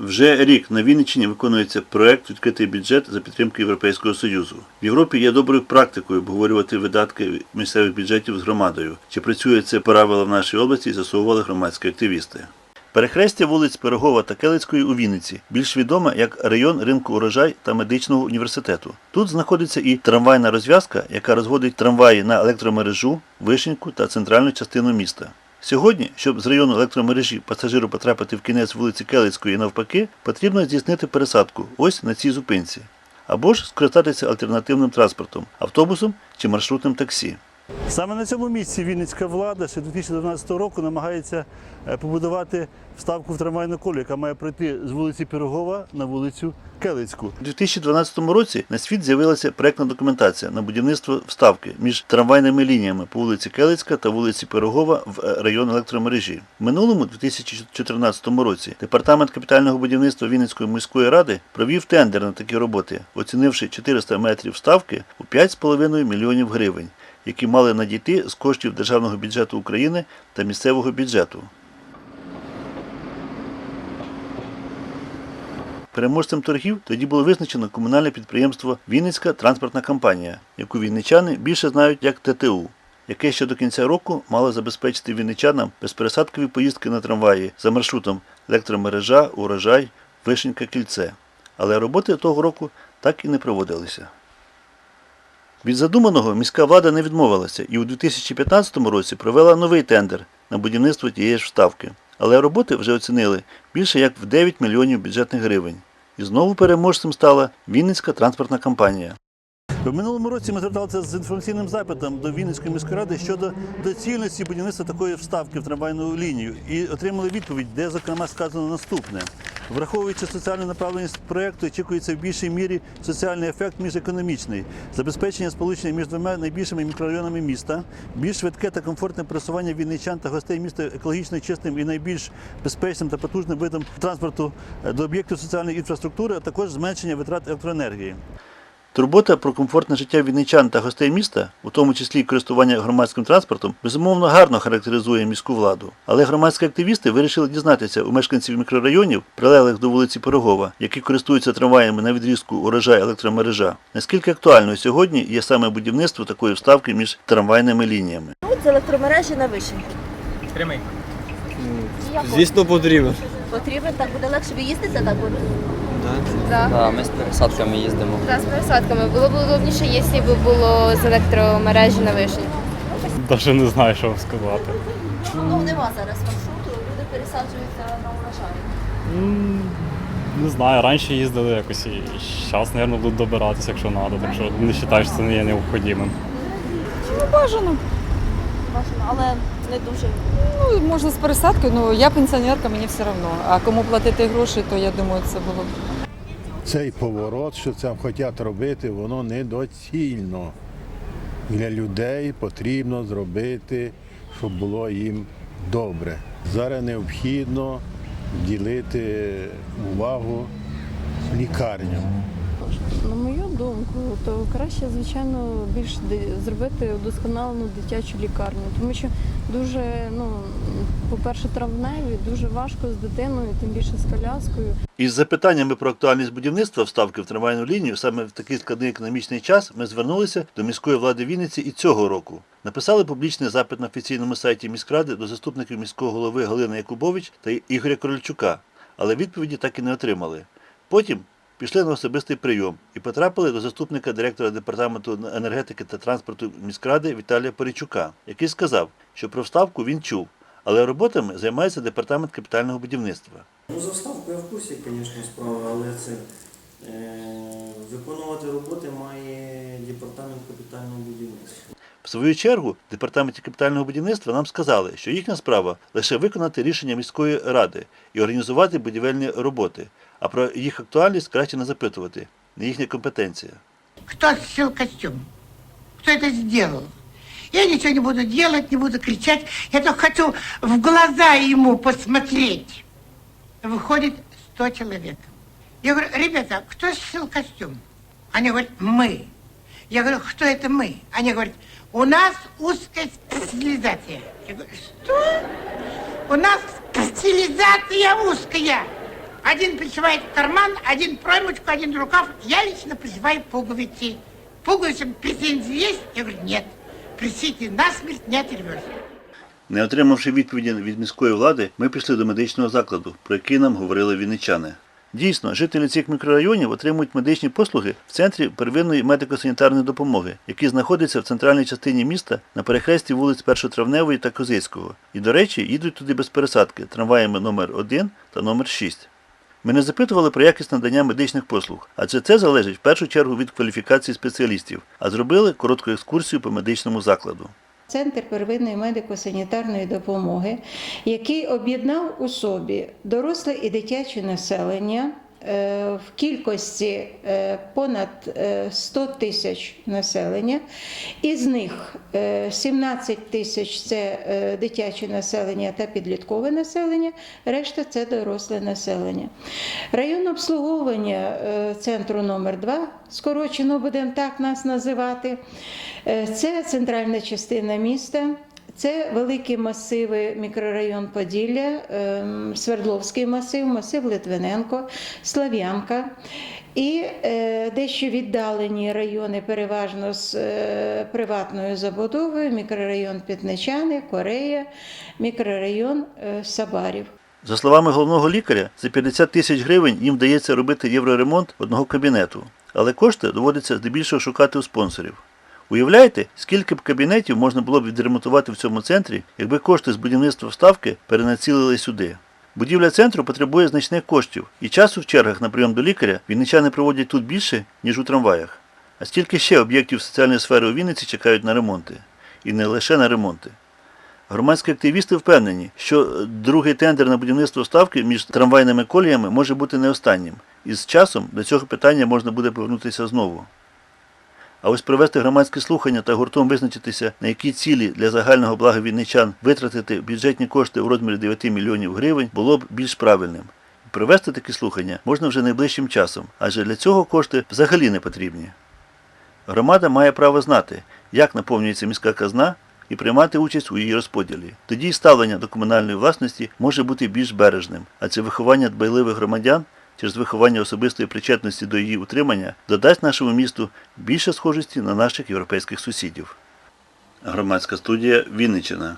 Вже рік на Вінниччині виконується проект Відкритий бюджет за підтримки Європейського Союзу. В Європі є доброю практикою обговорювати видатки місцевих бюджетів з громадою. Чи працює це правило в нашій області, з'ясовували громадські активісти. Перехрестя вулиць Пирогова та Келицької у Вінниці більш відоме як район ринку урожай та медичного університету. Тут знаходиться і трамвайна розв'язка, яка розводить трамваї на електромережу, вишеньку та центральну частину міста. Сьогодні, щоб з району електромережі пасажиру потрапити в кінець вулиці Келицької і навпаки, потрібно здійснити пересадку ось на цій зупинці, або ж скористатися альтернативним транспортом автобусом чи маршрутним таксі. Саме на цьому місці Вінницька влада ще 2012 року намагається е, побудувати вставку в трамвайну колію, яка має пройти з вулиці Пірогова на вулицю Келицьку. У 2012 році на світ з'явилася проектна документація на будівництво вставки між трамвайними лініями по вулиці Келицька та вулиці Пирогова в е, район електромережі. В минулому 2014 році департамент капітального будівництва Вінницької міської ради провів тендер на такі роботи, оцінивши 400 метрів вставки у 5,5 мільйонів гривень які мали надійти з коштів Державного бюджету України та місцевого бюджету. Переможцем торгів тоді було визначено комунальне підприємство Вінницька транспортна компанія, яку вінничани більше знають як ТТУ, яке ще до кінця року мало забезпечити вінничанам безпересадкові поїздки на трамваї за маршрутом електромережа, урожай, вишенька кільце. Але роботи того року так і не проводилися. Від задуманого міська влада не відмовилася і у 2015 році провела новий тендер на будівництво тієї ж вставки. Але роботи вже оцінили більше як в 9 мільйонів бюджетних гривень. І знову переможцем стала Вінницька транспортна компанія. В минулому році ми зверталися з інформаційним запитом до Вінницької міської ради щодо доцільності будівництва такої вставки в трамвайну лінію і отримали відповідь, де зокрема сказано наступне. Враховуючи соціальну направленість проєкту, очікується в більшій мірі соціальний ефект між економічний, забезпечення сполучення між двома найбільшими мікрорайонами міста, більш швидке та комфортне пересування вінничан та гостей міста екологічно чистим і найбільш безпечним та потужним видом транспорту до об'єктів соціальної інфраструктури, а також зменшення витрат електроенергії. Турбота про комфортне життя вінничан та гостей міста, у тому числі користування громадським транспортом, безумовно гарно характеризує міську владу. Але громадські активісти вирішили дізнатися у мешканців мікрорайонів, прилеглих до вулиці Пирогова, які користуються трамваями на відрізку урожай електромережа, наскільки актуальною сьогодні є саме будівництво такої вставки між трамвайними лініями. Тут з електромережі на вишеньки. Прямий. Звісно, потрібен. Потрібен, так буде легше ви так буде. Да. Да, ми з пересадками їздимо. Да, з пересадками. Було б удобніше, якщо б було з електромережі на вишні. Даже не знаю, що вам сказати. Ну нема зараз маршруту, люди пересаджуються на урожай. М, Не знаю, раніше їздили якось і зараз, мабуть, будуть добиратися, якщо треба, так що не вважаю, що це не є необхідним. Бажано. Бажано, але не дуже. Ну, можна з пересадкою, ну я пенсіонерка, мені все одно. А кому платити гроші, то я думаю, це було б Цей поворот, що це хочуть робити, воно недоцільно. Для людей потрібно зробити, щоб було їм добре. Зараз необхідно ділити увагу лікарням. На мою думку, то краще, звичайно, більш зробити удосконалену дитячу лікарню, тому що дуже, ну, по-перше, травневі, дуже важко з дитиною, тим більше з коляскою. Із запитаннями про актуальність будівництва вставки в трамвайну лінію саме в такий складний економічний час ми звернулися до міської влади Вінниці і цього року. Написали публічний запит на офіційному сайті міськради до заступників міського голови Галини Якубович та Ігоря Корольчука, але відповіді так і не отримали. Потім пішли на особистий прийом і потрапили до заступника директора департаменту енергетики та транспорту міськради Віталія Порічука, який сказав, що про вставку він чув, але роботами займається департамент капітального будівництва. Ну, за вставку я в курсі, звісно, справа, але це е, виконувати роботи має департамент капітального будівництва. В свою чергу, в департаменті капітального будівництва нам сказали, що їхня справа лише виконати рішення міської ради і організувати будівельні роботи, а про їх актуальність краще не запитувати, не їхня компетенція. Кто сшил костюм? Кто это сделал? Я ничего не буду делать, не буду кричать. Я только хочу в глаза ему посмотреть. Выходит 100 человек. Я говорю, ребята, кто сшил костюм? Они говорят, мы. Я говорю, кто это мы? Они говорят, у нас узкая специализация. Я говорю, что? У нас специализация узкая. Один призывает карман, один проймочку, один рукав. Я лично призываю пуговицы. Пуговицам претензии есть? Я говорю, нет. Присите насмерть, не оторвешься. Не отримавши відповіді від міської влади, ми пішли до медичного закладу, про який нам говорили вінничани. Дійсно, жителі цих мікрорайонів отримують медичні послуги в центрі первинної медико-санітарної допомоги, який знаходиться в центральній частині міста на перехресті вулиць Першотравневої та Козицького. І, до речі, їдуть туди без пересадки трамваями номер 1 та номер 6. Ми не запитували про якість надання медичних послуг, адже це залежить в першу чергу від кваліфікації спеціалістів, а зробили коротку екскурсію по медичному закладу. Центр первинної медико-санітарної допомоги, який об'єднав у собі доросле і дитяче населення в кількості е, понад е, 100 тисяч населення. Із них е, 17 тисяч це е, дитяче населення та підліткове населення, решта це доросле населення. Район обслуговування е, центру номер 2 скорочено будемо так нас називати. Е, Це центральна частина міста. Це великі масиви, мікрорайон Поділля, ем, Свердловський масив, масив Литвиненко, Слав'янка і е, дещо віддалені райони, переважно з е, приватною забудовою, мікрорайон Пітничани, Корея, мікрорайон е, Сабарів. За словами головного лікаря, за 50 тисяч гривень їм вдається робити євроремонт одного кабінету, але кошти доводиться здебільшого шукати у спонсорів. Уявляєте, скільки б кабінетів можна було б відремонтувати в цьому центрі, якби кошти з будівництва вставки перенацілили сюди? Будівля центру потребує значних коштів, і часу в чергах на прийом до лікаря вінничани проводять тут більше, ніж у трамваях. А стільки ще об'єктів соціальної сфери у Вінниці чекають на ремонти. І не лише на ремонти. Громадські активісти впевнені, що другий тендер на будівництво ставки між трамвайними коліями може бути не останнім, і з часом до цього питання можна буде повернутися знову. А ось провести громадські слухання та гуртом визначитися, на які цілі для загального блага вінничан витратити бюджетні кошти у розмірі 9 мільйонів гривень було б більш правильним. Провести такі слухання можна вже найближчим часом, адже для цього кошти взагалі не потрібні. Громада має право знати, як наповнюється міська казна і приймати участь у її розподілі. Тоді ставлення до комунальної власності може бути більш бережним, а це виховання дбайливих громадян через виховання особистої причетності до її утримання додасть нашому місту більше схожості на наших європейських сусідів. Громадська студія Вінниччина.